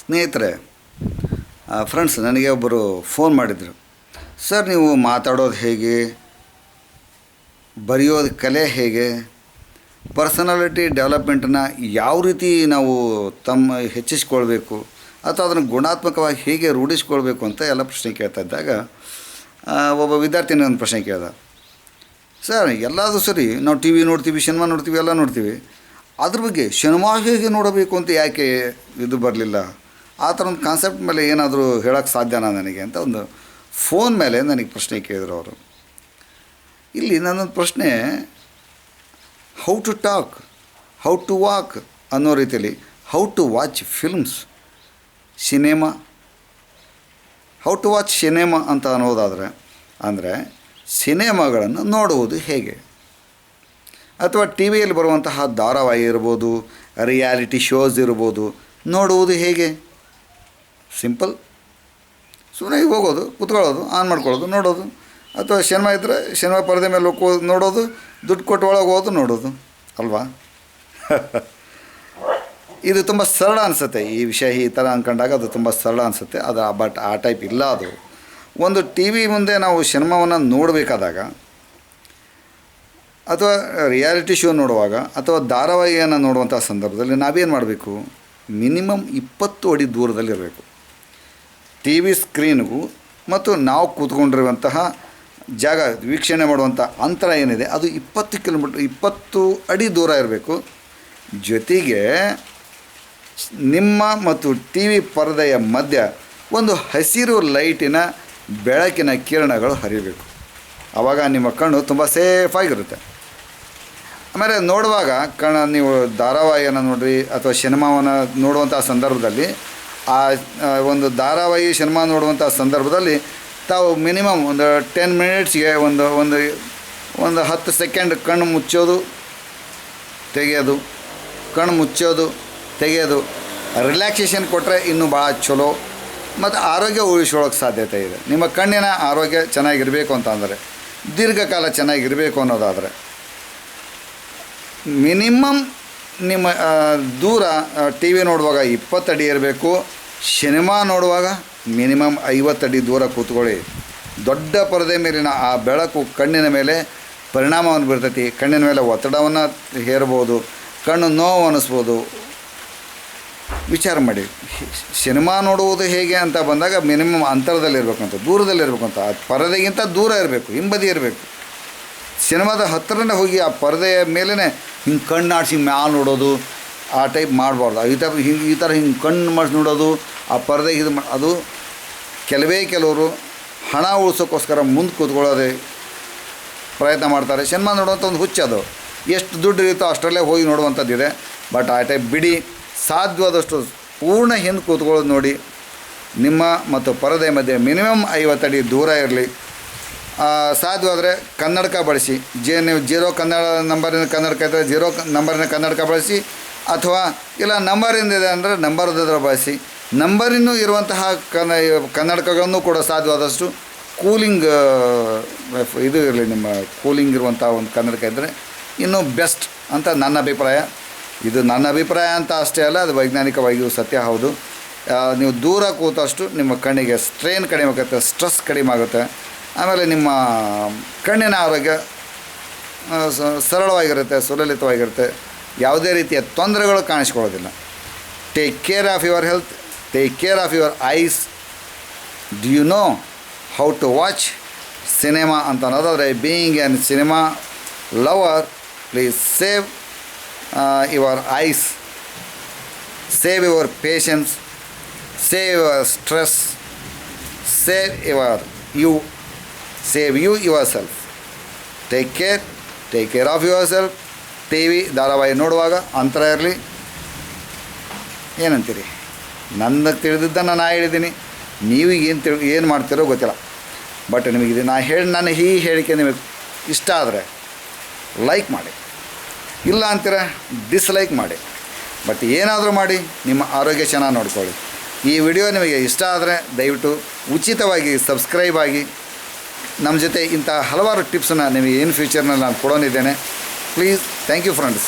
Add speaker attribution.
Speaker 1: ಸ್ನೇಹಿತರೆ ಫ್ರೆಂಡ್ಸ್ ನನಗೆ ಒಬ್ಬರು ಫೋನ್ ಮಾಡಿದರು. ಸರ್ ನೀವು ಮಾತಾಡೋದು ಹೇಗೆ? ಬರೆಯೋದು ಕಲೆ ಹೇಗೆ? ಪರ್ಸನಾಲಿಟಿ ಡೆವಲಪ್ಮೆಂಟನ್ನು ಯಾವ ರೀತಿ ನಾವು ತಮ್ಮ ಹೆಚ್ಚಿಸ್ಕೊಳ್ಬೇಕು? ಅಥವಾ ಅದನ್ನು ಗುಣಾತ್ಮಕವಾಗಿ ಹೇಗೆ ರೂಢಿಸ್ಕೊಳ್ಬೇಕು ಅಂತ ಎಲ್ಲ ಪ್ರಶ್ನೆ ಕೇಳ್ತಾ ಇದ್ದಾಗ ಒಬ್ಬ ವಿದ್ಯಾರ್ಥಿನಿ ಒಂದು ಪ್ರಶ್ನೆ ಕೇಳ್ದ. ಸರ್ ಎಲ್ಲದೂ ಸರಿ, ನಾವು ಟಿ ವಿ ನೋಡ್ತೀವಿ ಸಿನಿಮಾ ನೋಡ್ತೀವಿ, ಎಲ್ಲ ನೋಡ್ತೀವಿ. ಅದ್ರ ಬಗ್ಗೆ ಸಿನಿಮಾ ಹೇಗೆ ನೋಡಬೇಕು ಅಂತ ಯಾಕೆ ಇದು ಬರಲಿಲ್ಲ? ಆ ಥರ ಒಂದು ಕಾನ್ಸೆಪ್ಟ್ ಮೇಲೆ ಏನಾದರೂ ಹೇಳೋಕ್ಕೆ ಸಾಧ್ಯನಾ ನನಗೆ ಅಂತ ಒಂದು ಫೋನ್ ಮೇಲೆ ನನಗೆ ಪ್ರಶ್ನೆ ಕೇಳಿದ್ರು ಅವರು. ಇಲ್ಲಿ ನನ್ನೊಂದು ಪ್ರಶ್ನೆ how to talk how to walk ಅನ್ನೋ ರೀತಿಯಲ್ಲಿ how to watch films cinema how to watch cinema ಅಂತ ಅನ್ನೋದಾದರೆ, ಅಂದರೆ ಸಿನೆಮಾಗಳನ್ನು ನೋಡುವುದು ಹೇಗೆ? ಅಥವಾ ಟಿ ವಿಯಲ್ಲಿ ಬರುವಂತಹ ಧಾರಾವಾಹಿ ಇರ್ಬೋದು ರಿಯಾಲಿಟಿ ಶೋಸ್ ಇರ್ಬೋದು, ನೋಡುವುದು ಹೇಗೆ? ಸಿಂಪಲ್ ಸುಮ್ಮನೆ ಹೋಗೋದು, ಕುತ್ಕೊಳ್ಳೋದು ಆನ್ ಮಾಡ್ಕೊಳ್ಳೋದು, ನೋಡೋದು. ಅಥವಾ ಸಿನಿಮಾ ಇದ್ದರೆ ಸಿನಿಮಾ ಪರದೆ ಮೇಲೆ ಹೋಗೋದು ನೋಡೋದು, ದುಡ್ಡು ಕೊಟ್ಟು ಒಳಗೆ ಹೋಗೋದು, ನೋಡೋದು. ಅಲ್ವಾ? ಇದು ತುಂಬ ಸರಳ ಅನಿಸುತ್ತೆ. ಈ ವಿಷಯ ಈ ಥರ ಅಂದ್ಕೊಂಡಾಗ ಅದು ತುಂಬ ಸರಳ ಅನಿಸುತ್ತೆ. ಅದು ಬಟ್ ಆ ಟೈಪ್ ಇಲ್ಲ ಅದು. ಒಂದು ಟಿ ವಿ ಮುಂದೆ ನಾವು ಸಿನಿಮಾವನ್ನು ನೋಡಬೇಕಾದಾಗ ಅಥವಾ ರಿಯಾಲಿಟಿ ಶೋ ನೋಡುವಾಗ ಅಥವಾ ಧಾರಾವಾಹಿಯನ್ನು ನೋಡುವಂಥ ಸಂದರ್ಭದಲ್ಲಿ ನಾವೇನು ಮಾಡಬೇಕು? ಮಿನಿಮಮ್ ಇಪ್ಪತ್ತು ಅಡಿ ದೂರದಲ್ಲಿರಬೇಕು. ಟಿ ವಿ ಸ್ಕ್ರೀನ್ಗೂ ಮತ್ತು ನಾವು ಕೂತ್ಕೊಂಡಿರುವಂತಹ ಜಾಗ, ವೀಕ್ಷಣೆ ಮಾಡುವಂಥ ಅಂತರ ಏನಿದೆ, ಅದು ಇಪ್ಪತ್ತು ಕಿಲೋಮೀಟ್ರ್, ಇಪ್ಪತ್ತು ಅಡಿ ದೂರ ಇರಬೇಕು. ಜೊತೆಗೆ ನಿಮ್ಮ ಮತ್ತು ಟಿ ವಿ ಪರದೆಯ ಮಧ್ಯ ಒಂದು ಹಸಿರು ಲೈಟಿನ ಬೆಳಕಿನ ಕಿರಣಗಳು ಹರಿಬೇಕು. ಆವಾಗ ನಿಮ್ಮ ಕಣ್ಣು ತುಂಬ ಸೇಫಾಗಿರುತ್ತೆ ಆಮೇಲೆ ನೋಡುವಾಗ, ಕಣ, ನೀವು ಧಾರಾವಾಹಿಯನ್ನು ನೋಡ್ರಿ ಅಥವಾ ಸಿನಿಮಾವನ್ನು ನೋಡುವಂಥ ಸಂದರ್ಭದಲ್ಲಿ, ಆ ಒಂದು ಧಾರಾವಾಹಿ ಸಿನಿಮಾ ನೋಡುವಂಥ ಸಂದರ್ಭದಲ್ಲಿ ತಾವು ಮಿನಿಮಮ್ ಒಂದು ಟೆನ್ ಮಿನಿಟ್ಸ್ಗೆ ಒಂದು ಒಂದು ಒಂದು ಹತ್ತು ಸೆಕೆಂಡ್ ಕಣ್ಣು ಮುಚ್ಚೋದು, ತೆಗೆಯೋದು, ಕಣ್ಣು ಮುಚ್ಚೋದು, ತೆಗೆಯೋದು, ರಿಲ್ಯಾಕ್ಸೇಷನ್ ಕೊಟ್ಟರೆ ಇನ್ನೂ ಭಾಳ ಚಲೋ, ಮತ್ತು ಆರೋಗ್ಯ ಉಳಿಸ್ಕೊಳ್ಳೋಕೆ ಸಾಧ್ಯತೆ ಇದೆ. ನಿಮ್ಮ ಕಣ್ಣಿನ ಆರೋಗ್ಯ ಚೆನ್ನಾಗಿರಬೇಕು ಅಂತ ಅಂದರೆ, ದೀರ್ಘಕಾಲ ಚೆನ್ನಾಗಿರಬೇಕು ಅನ್ನೋದಾದರೆ. ಮಿನಿಮಮ್ ನಿಮ್ಮ ದೂರ ಟಿ ವಿ ನೋಡುವಾಗ ಇಪ್ಪತ್ತಡಿ ಇರಬೇಕು. ಸಿನಿಮಾ ನೋಡುವಾಗ ಮಿನಿಮಮ್ ಐವತ್ತಡಿ ದೂರ ಕೂತ್ಕೊಳ್ಳಿ. ದೊಡ್ಡ ಪರದೆ ಮೇಲಿನ ಆ ಬೆಳಕು ಕಣ್ಣಿನ ಮೇಲೆ ಪರಿಣಾಮವನ್ನು ಬೀರ್ತೈತಿ. ಕಣ್ಣಿನ ಮೇಲೆ ಒತ್ತಡವನ್ನು ಹೇರ್ಬೋದು ಕಣ್ಣು ನೋವು ಅನ್ನಿಸ್ಬೋದು ವಿಚಾರ ಮಾಡಿ. ಸಿನಿಮಾ ನೋಡುವುದು ಹೇಗೆ ಅಂತ ಬಂದಾಗ ಮಿನಿಮಮ್ ಅಂತರದಲ್ಲಿರ್ಬೇಕಂತ, ದೂರದಲ್ಲಿರ್ಬೇಕಂತ. ಆ ಪರದೆಗಿಂತ ದೂರ ಇರಬೇಕು, ಹಿಂಬದಿ ಇರಬೇಕು. ಸಿನಿಮಾದ ಹತ್ತಿರನೇ ಹೋಗಿ ಆ ಪರದೆಯ ಮೇಲೇ ಹಿಂಗೆ ಕಣ್ಣು ಆಡಿಸಿ ಮ್ಯಾಲೆ ನೋಡೋದು, ಆ ಟೈಪ್ ಮಾಡಬಾರ್ದು. ಈ ಥರ ಹಿಂಗೆ ಈ ಥರ ಹಿಂಗೆ ಕಣ್ಣು ಮಾಡಿಸಿ ನೋಡೋದು, ಆ ಪರದೆ ಇದು ಮಾ ಅದು ಕೆಲವೇ ಕೆಲವರು ಹಣ ಉಳಿಸೋಕ್ಕೋಸ್ಕರ ಮುಂದೆ ಕೂತ್ಕೊಳ್ಳೋದೇ ಪ್ರಯತ್ನ ಮಾಡ್ತಾರೆ. ಸಿನಿಮಾ ನೋಡುವಂಥ ಒಂದು ಹುಚ್ಚದು ಎಷ್ಟು ದುಡ್ಡು ಇರುತ್ತೋ ಅಷ್ಟರಲ್ಲೇ ಹೋಗಿ ನೋಡುವಂಥದ್ದಿದೆ. ಬಟ್ ಆ ಟೈಪ್ ಬಿಡಿ, ಸಾಧ್ಯವಾದಷ್ಟು ಪೂರ್ಣ ಹಿಂದೆ ಕೂತ್ಕೊಳ್ಳೋದು ನೋಡಿ, ನಿಮ್ಮ ಮತ್ತು ಪರದೆ ಮಧ್ಯೆ ಮಿನಿಮಮ್ ಐವತ್ತಡಿ ದೂರ ಇರಲಿ. ಸಾಧ್ಯವಾದರೆ ಕನ್ನಡಕ ಬಳಸಿ. ಜೇ ನೀವು ಜೀರೋ ಕನ್ನಡ ನಂಬರಿನ ಕನ್ನಡಕ ಇದ್ದರೆ ಜೀರೋ ನಂಬರಿನ ಕನ್ನಡಕ ಬಳಸಿ. ಅಥವಾ ಇಲ್ಲ ನಂಬರಿಂದ ಇದೆ ಅಂದರೆ ನಂಬರ್ದಾದ್ರೆ ಬಳಸಿ. ನಂಬರಿನೂ ಇರುವಂತಹ ಕನ್ನ ಕನ್ನಡಕಗಳನ್ನು ಕೂಡ ಸಾಧ್ಯವಾದಷ್ಟು ಕೂಲಿಂಗ್ ಇದು ಇರಲಿ ನಿಮ್ಮ ಕೂಲಿಂಗ್ ಇರುವಂಥ ಒಂದು ಕನ್ನಡಕ ಇದ್ದರೆ ಇನ್ನೂ ಬೆಸ್ಟ್ ಅಂತ ನನ್ನ ಅಭಿಪ್ರಾಯ. ಇದು ನನ್ನ ಅಭಿಪ್ರಾಯ ಅಂತ ಅಷ್ಟೇ ಅಲ್ಲ, ಅದು ವೈಜ್ಞಾನಿಕವಾಗಿಯೂ ಸತ್ಯ ಹೌದು. ನೀವು ದೂರ ಕೂತಷ್ಟು ನಿಮ್ಮ ಕಣ್ಣಿಗೆ ಸ್ಟ್ರೈನ್ ಕಡಿಮೆ ಆಗುತ್ತೆ ಸ್ಟ್ರೆಸ್ ಕಡಿಮೆ ಆಗುತ್ತೆ. ಆಮೇಲೆ ನಿಮ್ಮ ಕಣ್ಣಿನ ಆರೋಗ್ಯ ಸರಳವಾಗಿರುತ್ತೆ, ಸುಲಲಿತವಾಗಿರುತ್ತೆ. ಯಾವುದೇ ರೀತಿಯ ತೊಂದರೆಗಳು ಕಾಣಿಸ್ಕೊಳ್ಳೋದಿಲ್ಲ. Take care of your health take care of your eyes do you know how to watch cinema ಅಂತ ಅನ್ನೋದಾದರೆ being an cinema lover please save your eyes save your patience save your stress save your you save you yourself take care take care of yourself T V ಧಾರಾವಾಹಿ ನೋಡುವಾಗ ಅಂತರ ಇರಲಿ. ಏನಂತೀರಿ? ನನ್ನ ತಿಳಿದಿದ್ದನ್ನು ನಾ ಹೇಳಿದ್ದೀನಿ. ನೀವು ಏನು ತಿಳಿ, ಏನು ಮಾಡ್ತೀರೋ ಗೊತ್ತಿಲ್ಲ. ಬಟ್ ನಿಮಗೆ ಇದು ನಾ ಹೇಳಿ ನನ್ನ ಈ ಹೇಳಿಕೆ ನಿಮಗೆ ಇಷ್ಟ ಆದರೆ ಲೈಕ್ ಮಾಡಿ. ಇಲ್ಲ ಅಂತೀರ ಡಿಸ್ಲೈಕ್ ಮಾಡಿ. ಬಟ್ ಏನಾದರೂ ಮಾಡಿ, ನಿಮ್ಮ ಆರೋಗ್ಯ ಚೆನ್ನಾಗಿ ನೋಡ್ಕೊಳ್ಳಿ. ಈ ವಿಡಿಯೋ ನಿಮಗೆ ಇಷ್ಟ ಆದರೆ ದಯವಿಟ್ಟು ಉಚಿತವಾಗಿ ಸಬ್ಸ್ಕ್ರೈಬ್ ಆಗಿ ನಮ್ಮ ಜೊತೆ ಇಂಥ ಹಲವಾರು ಟಿಪ್ಸನ್ನು ನಿಮಗೆ ಏನು ಫ್ಯೂಚರ್ನಲ್ಲಿ ನಾನು ಕೊಡೋನಿದ್ದೇನೆ. Please thank you friends